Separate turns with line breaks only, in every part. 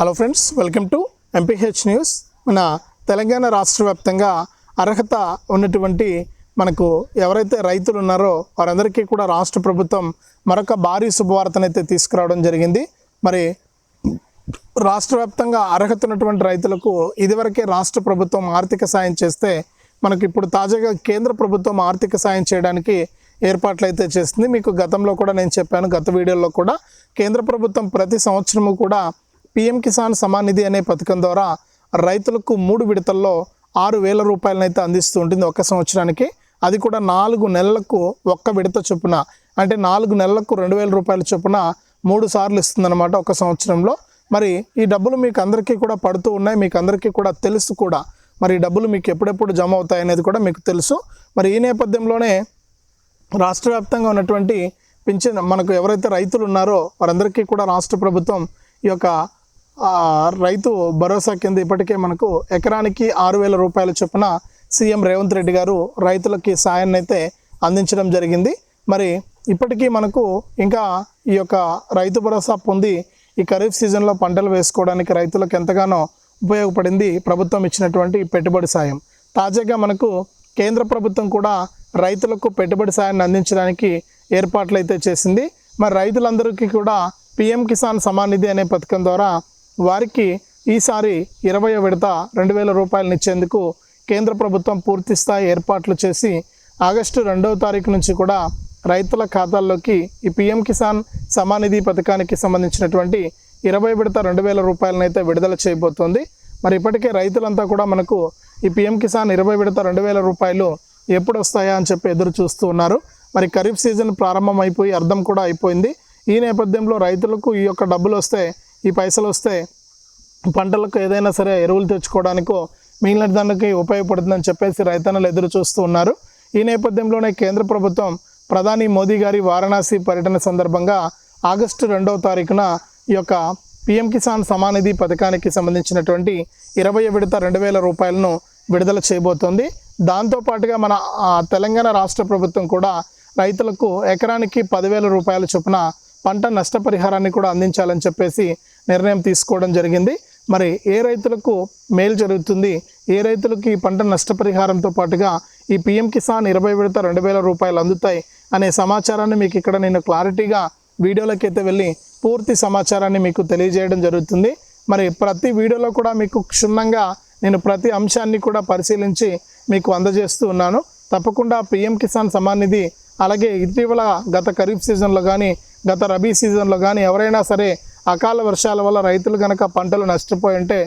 Hello friends welcome to MPH news మన తెలంగాణ రాష్ట్ర వ్యాప్తంగా అర్హత ఉన్నటువంటి మనకు ఎవరైతే రైతులు ఉన్నారో వారందరికీ కూడా రాష్ట్ర ప్రభుత్వం మరొక భారీ శుభవార్తనైతే తీసుకురావడం జరిగింది. మరి రాష్ట్ర వ్యాప్తంగా అర్హత ఉన్నటువంటి రైతులకు ఇదివరకే రాష్ట్ర ప్రభుత్వం ఆర్థిక సాయం చేస్తే మనకి ఇప్పుడు తాజాగా కేంద్ర ప్రభుత్వం ఆర్థిక సాయం చేయడానికి ఏర్పాట్లు అయితే చేస్తుంది. మీకు గతంలో కూడా నేను చెప్పాను గత వీడియోలో కూడా కేంద్ర ప్రభుత్వం ప్రతి సంవత్సరము కూడా పిఎం కిసాన్ సమాన్ నిధి అనే పథకం ద్వారా రైతులకు మూడు విడతల్లో ఆరు వేల రూపాయలనైతే అందిస్తూ ఉంటుంది ఒక సంవత్సరానికి. అది కూడా నాలుగు నెలలకు ఒక్క విడత చొప్పున. అంటే నాలుగు నెలలకు రెండు వేల రూపాయల చొప్పున మూడు సార్లు ఇస్తుందన్నమాట ఒక సంవత్సరంలో. మరి ఈ డబ్బులు మీకు అందరికీ కూడా పడుతూ ఉన్నాయి. మీకు అందరికీ కూడా తెలుసు కూడా. మరి ఈ డబ్బులు మీకు ఎప్పుడెప్పుడు జమ అవుతాయి అనేది కూడా మీకు తెలుసు. మరి ఈ నేపథ్యంలోనే రాష్ట్ర వ్యాప్తంగా ఉన్నటువంటి పింఛన్ మనకు ఎవరైతే రైతులు ఉన్నారో వారందరికీ కూడా రాష్ట్ర ప్రభుత్వం ఈ యొక్క రైతు భరోసా కింద ఇప్పటికే మనకు ఎకరానికి ఆరు వేల రూపాయల చొప్పున సీఎం రేవంత్ రెడ్డి గారు రైతులకి సాయాన్ని అయితే అందించడం జరిగింది. మరి ఇప్పటికీ మనకు ఇంకా ఈ యొక్క రైతు భరోసా పొంది ఈ ఖరీఫ్ సీజన్లో పంటలు వేసుకోవడానికి రైతులకు ఎంతగానో ఉపయోగపడింది ప్రభుత్వం ఇచ్చినటువంటి పెట్టుబడి సాయం. తాజాగా మనకు కేంద్ర ప్రభుత్వం కూడా రైతులకు పెట్టుబడి సాయాన్ని అందించడానికి ఏర్పాట్లు అయితే చేసింది. మరి రైతులందరికీ కూడా పిఎం కిసాన్ సమాన్ నిధి అనే పథకం ద్వారా వారికి ఈసారి ఇరవై విడత రెండు వేల రూపాయలను ఇచ్చేందుకు కేంద్ర ప్రభుత్వం పూర్తి స్థాయి ఏర్పాట్లు చేసి ఆగస్టు రెండవ తారీఖు నుంచి కూడా రైతుల ఖాతాల్లోకి ఈ పిఎం కిసాన్ సమానిధి పథకానికి సంబంధించినటువంటి ఇరవై విడత రెండు వేల రూపాయలను అయితే విడుదల చేయబోతోంది. మరి ఇప్పటికే రైతులంతా కూడా మనకు ఈ పిఎం కిసాన్ ఇరవై విడత రెండు వేల రూపాయలు ఎప్పుడు వస్తాయా అని చెప్పి ఎదురు చూస్తూ ఉన్నారు. మరి ఖరీఫ్ సీజన్ ప్రారంభం అయిపోయి అర్థం కూడా అయిపోయింది. ఈ నేపథ్యంలో రైతులకు ఈ యొక్క డబ్బులు వస్తే ఈ పైసలు వస్తే పంటలకు ఏదైనా సరే ఎరువులు తెచ్చుకోవడానికో మిగిలిన దానికి ఉపయోగపడుతుందని చెప్పేసి రైతన్నలు ఎదురు చూస్తూ ఉన్నారు. ఈ నేపథ్యంలోనే కేంద్ర ప్రభుత్వం ప్రధాని మోదీ గారి వారణాసి పర్యటన సందర్భంగా ఆగస్టు రెండవ తారీఖున ఈ యొక్క పిఎం కిసాన్ సమానిధి పథకానికి సంబంధించినటువంటి ఇరవై విడత రెండు వేల రూపాయలను విడుదల చేయబోతోంది. దాంతోపాటుగా మన తెలంగాణ రాష్ట్ర ప్రభుత్వం కూడా రైతులకు ఎకరానికి పదివేల రూపాయల చొప్పున పంట నష్టపరిహారాన్ని కూడా అందించాలని చెప్పేసి నిర్ణయం తీసుకోవడం జరిగింది. మరి ఏ రైతులకు మేలు జరుగుతుంది? ఏ రైతులకు ఈ పంట నష్టపరిహారంతో పాటుగా ఈ పిఎం కిసాన్ ఇరవై విడత రెండు వేల రూపాయలు అందుతాయి అనే సమాచారాన్ని మీకు ఇక్కడ నేను క్లారిటీగా వీడియోలోకి అయితే వెళ్ళి పూర్తి సమాచారాన్ని మీకు తెలియజేయడం జరుగుతుంది. మరి ప్రతి వీడియోలో కూడా మీకు క్షుణ్ణంగా నేను ప్రతి అంశాన్ని కూడా పరిశీలించి మీకు అందజేస్తూ ఉన్నాను. తప్పకుండా పిఎం కిసాన్ సమాన్ నిధి అలాగే ఇటీవల గత ఖరీఫ్ సీజన్లో కానీ గత రబీ సీజన్లో కానీ ఎవరైనా సరే అకాల వర్షాల వల్ల రైతులు కనుక పంటలు నష్టపోయి ఉంటే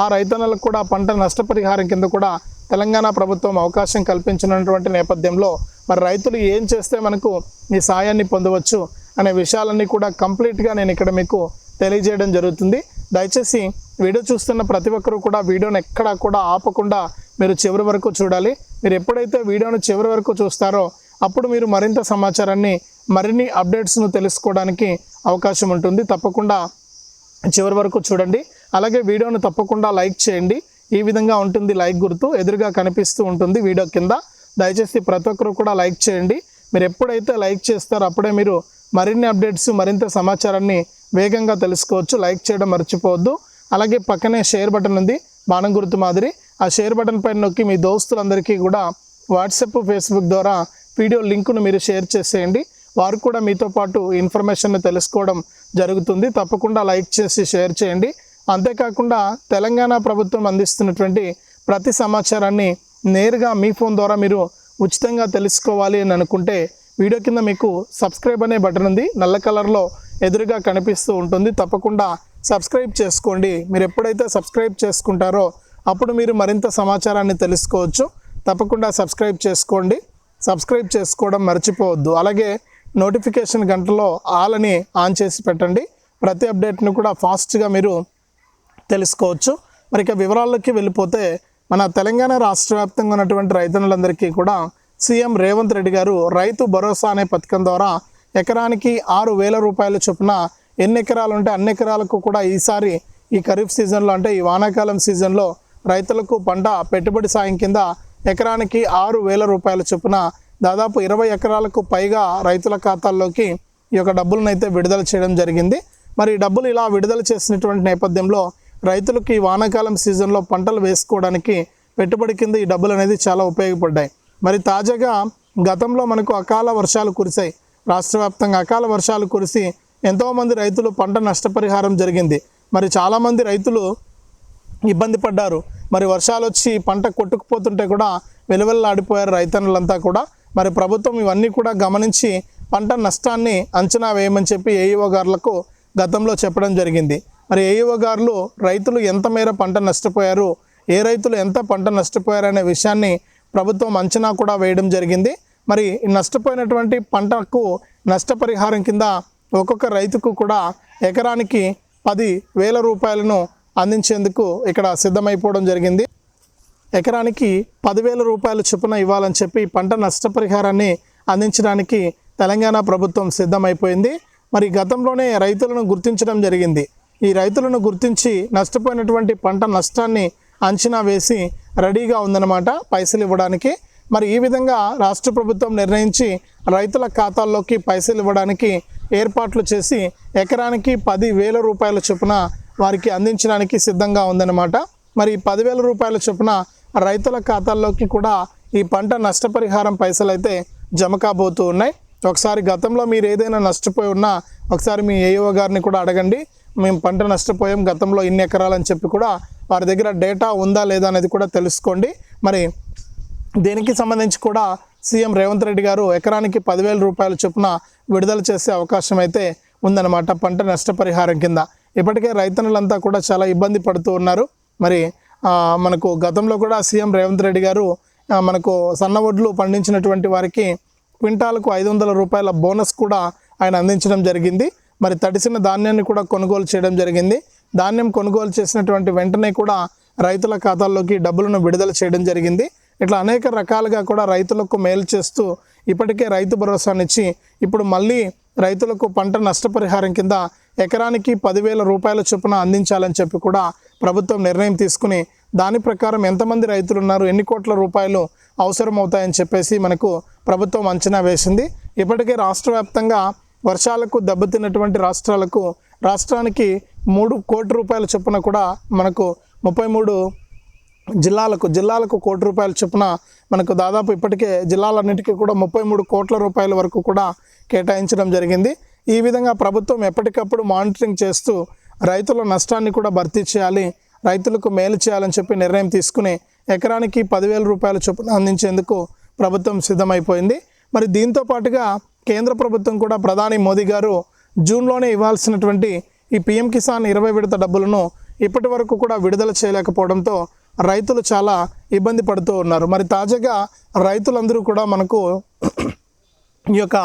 ఆ రైతన్నలకు కూడా పంట నష్టపరిహారం కింద కూడా తెలంగాణ ప్రభుత్వం అవకాశం కల్పించినటువంటి నేపథ్యంలో మరి రైతులు ఏం చేస్తే మనకు ఈ సాయాన్ని పొందవచ్చు అనే విషయాలన్నీ కూడా కంప్లీట్గా నేను ఇక్కడ మీకు తెలియజేయడం జరుగుతుంది. దయచేసి వీడియో చూస్తున్న ప్రతి ఒక్కరూ కూడా వీడియోని ఎక్కడా కూడా ఆపకుండా మీరు చివరి వరకు చూడాలి. మీరు ఎప్పుడైతే వీడియోను చివరి వరకు చూస్తారో అప్పుడు మీరు మరింత సమాచారాన్ని మరిన్ని అప్డేట్స్ను తెలుసుకోవడానికి అవకాశం ఉంటుంది. తప్పకుండా చివరి వరకు చూడండి. అలాగే వీడియోను తప్పకుండా లైక్ చేయండి. ఈ విధంగా ఉంటుంది లైక్ గుర్తు ఎదురుగా కనిపిస్తూ ఉంటుంది వీడియో కింద. దయచేసి ప్రతి ఒక్కరు కూడా లైక్ చేయండి. మీరు ఎప్పుడైతే లైక్ చేస్తారో అప్పుడే మీరు మరిన్ని అప్డేట్స్ మరింత సమాచారాన్ని వేగంగా తెలుసుకోవచ్చు. లైక్ చేయడం మర్చిపోవద్దు. అలాగే పక్కనే షేర్ బటన్ ఉంది. బాణం గుర్తు మాదిరి. ఆ షేర్ బటన్ పైన నొక్కి మీ దోస్తులందరికీ కూడా వాట్సాప్ ఫేస్బుక్ ద్వారా వీడియో లింకును మీరు షేర్ చేసేయండి. వారు కూడా మీతో పాటు ఇన్ఫర్మేషన్ తెలుసుకోవడం జరుగుతుంది. తప్పకుండా లైక్ చేసి షేర్ చేయండి. అంతేకాకుండా తెలంగాణ ప్రభుత్వం అందిస్తున్నటువంటి ప్రతి సమాచారాన్ని నేరుగా మీ ఫోన్ ద్వారా మీరు ఉచితంగా తెలుసుకోవాలి అని అనుకుంటే వీడియో కింద మీకు సబ్స్క్రైబ్ అనే బటన్ ఉంది. నల్ల కలర్లో ఎదురుగా కనిపిస్తూ ఉంటుంది. తప్పకుండా సబ్స్క్రైబ్ చేసుకోండి. మీరు ఎప్పుడైతే సబ్స్క్రైబ్ చేసుకుంటారో అప్పుడు మీరు మరింత సమాచారాన్ని తెలుసుకోవచ్చు. తప్పకుండా సబ్స్క్రైబ్ చేసుకోండి. సబ్స్క్రైబ్ చేసుకోవడం మర్చిపోవద్దు. అలాగే నోటిఫికేషన్ గంటలో ఆల్ అని ఆన్ చేసి పెట్టండి. ప్రతి అప్డేట్ను కూడా ఫాస్ట్గా మీరు తెలుసుకోవచ్చు. మరి ఇక వివరాల్లోకి వెళ్ళిపోతే మన తెలంగాణ రాష్ట్ర వ్యాప్తంగా ఉన్నటువంటి రైతన్నులందరికీ కూడా సీఎం రేవంత్ రెడ్డి గారు రైతు భరోసా అనే పథకం ద్వారా ఎకరానికి ఆరు వేల రూపాయల చొప్పున ఎన్ని ఎకరాలు ఉంటే అన్ని ఎకరాలకు కూడా ఈసారి ఈ ఖరీఫ్ సీజన్లో అంటే ఈ వానాకాలం సీజన్లో రైతులకు పంట పెట్టుబడి సాయం కింద ఎకరానికి ఆరు వేల రూపాయల చొప్పున దాదాపు ఇరవై ఎకరాలకు పైగా రైతుల ఖాతాల్లోకి ఈ యొక్క డబ్బులను అయితే విడుదల చేయడం జరిగింది. మరి డబ్బులు ఇలా విడుదల చేసినటువంటి నేపథ్యంలో రైతులకు ఈ వానాకాలం సీజన్లో పంటలు వేసుకోవడానికి పెట్టుబడి కింద ఈ డబ్బులు అనేది చాలా ఉపయోగపడ్డాయి. మరి తాజాగా గతంలో మనకు అకాల వర్షాలు కురిశాయి. రాష్ట్ర వ్యాప్తంగా అకాల వర్షాలు కురిసి ఎంతోమంది రైతులు పంట నష్టపరిహారం జరిగింది. మరి చాలామంది రైతులు ఇబ్బంది పడ్డారు. మరి వర్షాలు వచ్చి పంట కొట్టుకుపోతుంటే కూడా వెలువెల్లాడిపోయారు రైతన్నులంతా కూడా. మరి ప్రభుత్వం ఇవన్నీ కూడా గమనించి పంట నష్టాన్ని అంచనా వేయమని చెప్పి ఏఈఓ గారులకు గతంలో చెప్పడం జరిగింది. మరి ఏఈఓ గారులు రైతులు ఎంత మేర పంట నష్టపోయారు ఏ రైతులు ఎంత పంట నష్టపోయారు అనే విషయాన్ని ప్రభుత్వం అంచనా కూడా వేయడం జరిగింది. మరి నష్టపోయినటువంటి పంటకు నష్టపరిహారం కింద ఒక్కొక్క రైతుకు కూడా ఎకరానికి పది వేల రూపాయలను అందించేందుకు ఇక్కడ సిద్ధమైపోవడం జరిగింది. ఎకరానికి పదివేల రూపాయల చొప్పున ఇవ్వాలని చెప్పి పంట నష్టపరిహారాన్ని అందించడానికి తెలంగాణ ప్రభుత్వం సిద్ధమైపోయింది. మరి గతంలోనే రైతులను గుర్తించడం జరిగింది. ఈ రైతులను గుర్తించి నష్టపోయినటువంటి పంట నష్టాన్ని అంచనా వేసి రెడీగా ఉందన్నమాట పైసలు ఇవ్వడానికి. మరి ఈ విధంగా రాష్ట్ర ప్రభుత్వం నిర్ణయించి రైతుల ఖాతాల్లోకి పైసలు ఇవ్వడానికి ఏర్పాట్లు చేసి ఎకరానికి పది వేల రూపాయల చొప్పున వారికి అందించడానికి సిద్ధంగా ఉందన్నమాట. మరి పదివేల రూపాయల చొప్పున రైతుల ఖాతాల్లోకి కూడా ఈ పంట నష్టపరిహారం పైసలు అయితే జమ కాబోతూ ఉన్నాయి. ఒకసారి గతంలో మీరు ఏదైనా నష్టపోయి ఉన్నా ఒకసారి మీ ఏఓ గారిని కూడా అడగండి. మేము పంట నష్టపోయాం గతంలో ఇన్ని ఎకరాలని చెప్పి కూడా వారి దగ్గర డేటా ఉందా లేదా అనేది కూడా తెలుసుకోండి. మరి దీనికి సంబంధించి కూడా సీఎం రేవంత్ రెడ్డి గారు ఎకరానికి పదివేల రూపాయల చొప్పున విడుదల చేసే అవకాశం అయితే ఉందన్నమాట పంట నష్టపరిహారం కింద. ఇప్పటికే రైతన్నులంతా కూడా చాలా ఇబ్బంది పడుతూ ఉన్నారు. మరి మనకు గతంలో కూడా సీఎం రేవంత్ రెడ్డి గారు మనకు సన్న వడ్లు పండించినటువంటి వారికి క్వింటాలకు ఐదు వందల రూపాయల బోనస్ కూడా ఆయన అందించడం జరిగింది. మరి తడిసిన ధాన్యాన్ని కూడా కొనుగోలు చేయడం జరిగింది. ధాన్యం కొనుగోలు చేసినటువంటి వెంటనే కూడా రైతుల ఖాతాల్లోకి డబ్బులను విడుదల చేయడం జరిగింది. ఇట్లా అనేక రకాలుగా కూడా రైతులకు మేలు చేస్తూ ఇప్పటికే రైతు భరోసానిచ్చి ఇప్పుడు మళ్ళీ రైతులకు పంట నష్టపరిహారం కింద ఎకరానికి పదివేల రూపాయల చొప్పున అందించాలని చెప్పి కూడా ప్రభుత్వం నిర్ణయం తీసుకుని దాని ప్రకారం ఎంతమంది రైతులు ఉన్నారు ఎన్ని కోట్ల రూపాయలు అవసరం అవుతాయని చెప్పేసి మనకు ప్రభుత్వం అంచనా వేసింది. ఇప్పటికే రాష్ట్ర వ్యాప్తంగా వర్షాలకు దెబ్బతిన్నటువంటి రాష్ట్రాలకు రాష్ట్రానికి మూడు కోటి రూపాయల చొప్పున కూడా మనకు ముప్పై మూడు జిల్లాలకు జిల్లాలకు కోటి రూపాయల చొప్పున మనకు దాదాపు ఇప్పటికే జిల్లాలన్నిటికీ కూడా ముప్పై మూడు కోట్ల రూపాయల వరకు కూడా కేటాయించడం జరిగింది. ఈ విధంగా ప్రభుత్వం ఎప్పటికప్పుడు మానిటరింగ్ చేస్తూ రైతుల నష్టాన్ని కూడా భర్తీ చేయాలి రైతులకు మేలు చేయాలని చెప్పి నిర్ణయం తీసుకుని ఎకరానికి పదివేల రూపాయల చొప్పున అందించేందుకు ప్రభుత్వం సిద్ధమైపోయింది. మరి దీంతో పాటుగా కేంద్ర ప్రభుత్వం కూడా ప్రధాని మోదీ గారు జూన్లోనే ఇవ్వాల్సినటువంటి ఈ పిఎం కిసాన్ ఇరవై విడత డబ్బులను ఇప్పటి వరకు కూడా విడుదల చేయలేకపోవడంతో రైతులు చాలా ఇబ్బంది పడుతూ ఉన్నారు. మరి తాజాగా రైతులందరూ కూడా మనకు ఈ యొక్క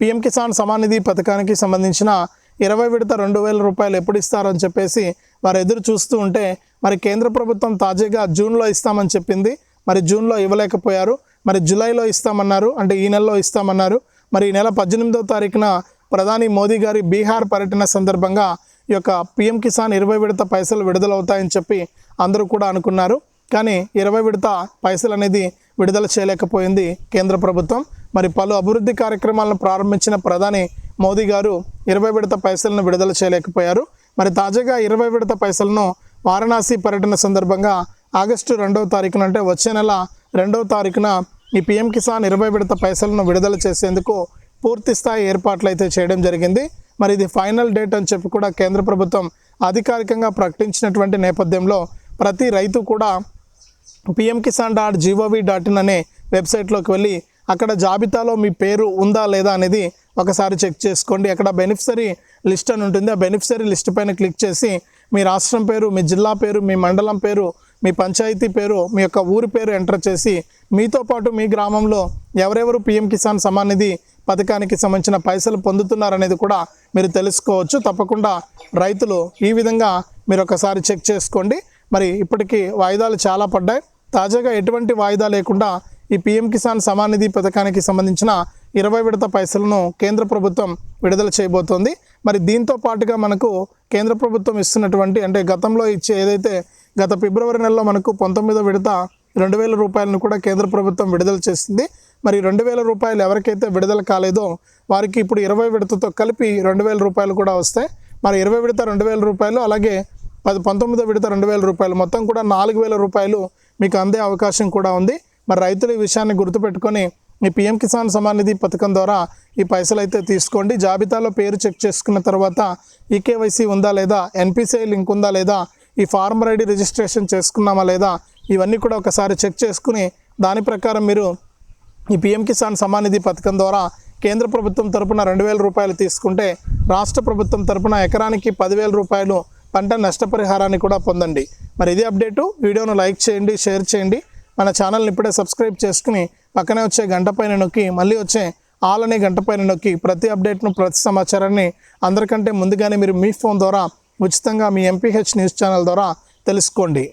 పిఎం కిసాన్ సమానిధి పథకానికి సంబంధించిన ఇరవై విడత రెండు వేల రూపాయలు ఎప్పుడు ఇస్తారని చెప్పేసి వారు ఎదురు చూస్తూ ఉంటే మరి కేంద్ర ప్రభుత్వం తాజాగా జూన్లో ఇస్తామని చెప్పింది. మరి జూన్లో ఇవ్వలేకపోయారు. మరి జూలైలో ఇస్తామన్నారు. అంటే ఈ నెలలో ఇస్తామన్నారు. మరి ఈ నెల పద్దెనిమిదో తారీఖున ప్రధాని మోదీ గారి బీహార్ పర్యటన సందర్భంగా ఈ యొక్క పిఎం కిసాన్ ఇరవై విడత పైసలు విడుదలవుతాయని చెప్పి అందరూ కూడా అనుకున్నారు. కానీ ఇరవై విడత పైసలు అనేది విడుదల చేయలేకపోయింది కేంద్ర ప్రభుత్వం. మరి పలు అభివృద్ధి కార్యక్రమాలను ప్రారంభించిన ప్రధాని మోదీ గారు ఇరవై విడత పైసలను విడుదల చేయలేకపోయారు. మరి తాజాగా ఇరవై విడత పైసలను వారణాసి పర్యటన సందర్భంగా ఆగస్టు రెండవ తారీఖున అంటే వచ్చే నెల రెండవ తారీఖున ఈ పిఎం కిసాన్ ఇరవై విడత పైసలను విడుదల చేసేందుకు పూర్తి స్థాయి ఏర్పాట్లు అయితే చేయడం జరిగింది. మరి ఇది ఫైనల్ డేట్ అని చెప్పి కూడా కేంద్ర ప్రభుత్వం అధికారికంగా ప్రకటించినటువంటి నేపథ్యంలో ప్రతి రైతు కూడా PM Kisan dot GOV dot in అనే వెబ్సైట్లోకి వెళ్ళి అక్కడ జాబితాలో మీ పేరు ఉందా లేదా అనేది ఒకసారి చెక్ చేసుకోండి. అక్కడ బెనిఫిషరీ లిస్ట్ అని ఉంటుంది. ఆ బెనిఫిషరీ లిస్ట్ పైన క్లిక్ చేసి మీ రాష్ట్రం పేరు మీ జిల్లా పేరు మీ మండలం పేరు మీ పంచాయతీ పేరు మీ యొక్క ఊరి పేరు ఎంటర్ చేసి మీతో పాటు మీ గ్రామంలో ఎవరెవరు పిఎం కిసాన్ సమాన్ నిధి పథకానికి సంబంధించిన పైసలు పొందుతున్నారనేది కూడా మీరు తెలుసుకోవచ్చు. తప్పకుండా రైతులు ఈ విధంగా మీరు ఒకసారి చెక్ చేసుకోండి. మరి ఇప్పటికీ వాయిదాలు చాలా పడ్డాయి. తాజాగా ఎటువంటి వాయిదా లేకుండా ఈ పిఎం కిసాన్ సమాన్ నిధి పథకానికి సంబంధించిన ఇరవై విడత పైసలను కేంద్ర ప్రభుత్వం విడుదల చేయబోతోంది. మరి దీంతో పాటుగా మనకు కేంద్ర ప్రభుత్వం ఇస్తున్నటువంటి అంటే గతంలో ఇచ్చే ఏదైతే గత ఫిబ్రవరి నెలలో మనకు పంతొమ్మిదో విడత రెండు వేల రూపాయలను కూడా కేంద్ర ప్రభుత్వం విడుదల చేసింది. మరి రెండు వేల రూపాయలు ఎవరికైతే విడుదల కాలేదో వారికి ఇప్పుడు ఇరవై విడతతో కలిపి రెండు వేల రూపాయలు కూడా వస్తాయి. మరి ఇరవై విడత రెండు వేల రూపాయలు అలాగే పది పంతొమ్మిదో విడత రెండు వేల రూపాయలు మొత్తం కూడా నాలుగు వేల రూపాయలు మీకు అందే అవకాశం కూడా ఉంది. మరి రైతులు ఈ విషయాన్ని గుర్తుపెట్టుకొని మీ పిఎం కిసాన్ సమాన్ నిధి పథకం ద్వారా ఈ పైసలు అయితే తీసుకోండి. జాబితాలో పేరు చెక్ చేసుకున్న తర్వాత ఈకేవైసీ ఉందా లేదా ఎన్పిసిఐ లింక్ ఉందా లేదా ఈ ఫార్మర్ ఐడి రిజిస్ట్రేషన్ చేసుకున్నామా లేదా ఇవన్నీ కూడా ఒకసారి చెక్ చేసుకుని దాని ప్రకారం మీరు ఈ పిఎం కిసాన్ సమానిధి పథకం ద్వారా కేంద్ర ప్రభుత్వం తరపున రెండు వేల రూపాయలు తీసుకుంటే రాష్ట్ర ప్రభుత్వం తరపున ఎకరానికి పదివేల రూపాయలు పంట నష్టపరిహారాన్ని కూడా పొందండి. మరి ఇదే అప్డేటు. వీడియోను లైక్ చేయండి షేర్ చేయండి. మన ఛానల్ని ఇప్పుడే సబ్స్క్రైబ్ చేసుకుని పక్కనే వచ్చే గంట పైన నొక్కి మళ్ళీ వచ్చే ఆల్ అనే గంట పైన నొక్కి ప్రతి అప్డేట్ను ప్రతి సమాచారాన్ని అందరికంటే ముందుగానే మీరు మీ ఫోన్ ద్వారా ఉచితంగా మీ ఎంపీహెచ్ న్యూస్ ఛానల్ ద్వారా తెలుసుకోండి.